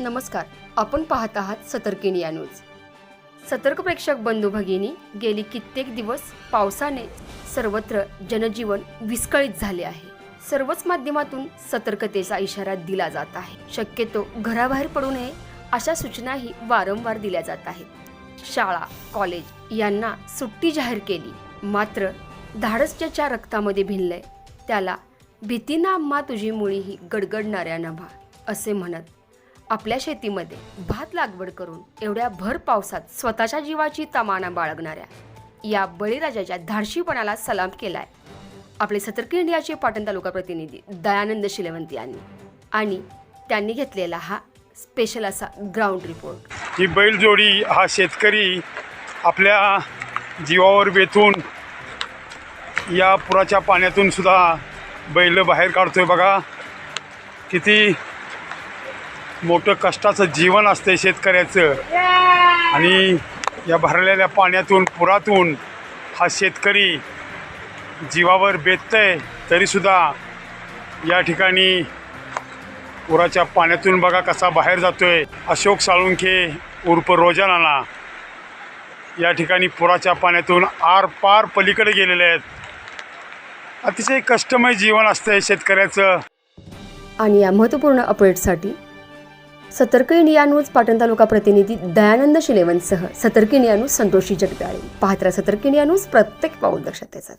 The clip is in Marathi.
नमस्कार आपण पाहत आहात सतर्किणी या न्यूज. सतर्क प्रेक्षक बंधू भगिनी गेली कित्येक दिवस पावसाने सर्वत्र जनजीवन विस्कळीत झाले आहे. सर्वच माध्यमातून सतर्कतेचा इशारा दिला जात आहे. शक्यतो घराबाहेर पडू नये अशा सूचनाही वारंवार दिल्या जात आहेत. शाळा कॉलेज यांना सुट्टी जाहीर केली. मात्र धाडस ज्याच्या रक्तामध्ये भिनलंय. त्याला भीतीना अम्मा तुझी मुळी ही गडगडणाऱ्या नभा असे म्हणत आपल्या शेतीमध्ये भात लागवड करून एवढ्या भर पावसात स्वतःच्या जीवाची तमाना बाळगणाऱ्या या बळीराजाच्या धाडशीपणाला सलाम केलाय. आपले सतर्क इंडियाचे पाटण तालुका प्रतिनिधी दयानंद शिलवंत यांनी. आणि त्यांनी घेतलेला हा स्पेशल असा ग्राउंड रिपोर्ट ही बैलजोडी हा शेतकरी आपल्या जीवावर बेतून या पुराच्या पाण्यातून सुद्धा बैल बाहेर काढतोय बघा. किती मोठं कष्टाचं जीवन असतं शेतकऱ्याचं. आणि या भरलेल्या पाण्यातून पुरातून हा शेतकरी जीवावर बेततंय तरीसुद्धा या ठिकाणी पुराच्या पाण्यातून बघा कसा बाहेर जातोय. अशोक साळुंखे उर्फ रोजानाला या ठिकाणी पुराच्या पाण्यातून आर पार पलीकडे गेलेले आहेत. अतिशय कष्टमय जीवन असतंय शेतकऱ्याचं. आणि या महत्त्वपूर्ण अपडेटसाठी सतर्क इंडिया न्यूज पाटण तालुका प्रतिनिधी दयानंद शिलेवनसह सतर्क इंडिया न्यूज संतोषी जगदाळे. पाहत्रा सतर्क इंडिया न्यूज प्रत्येक पाऊल दक्षतेचा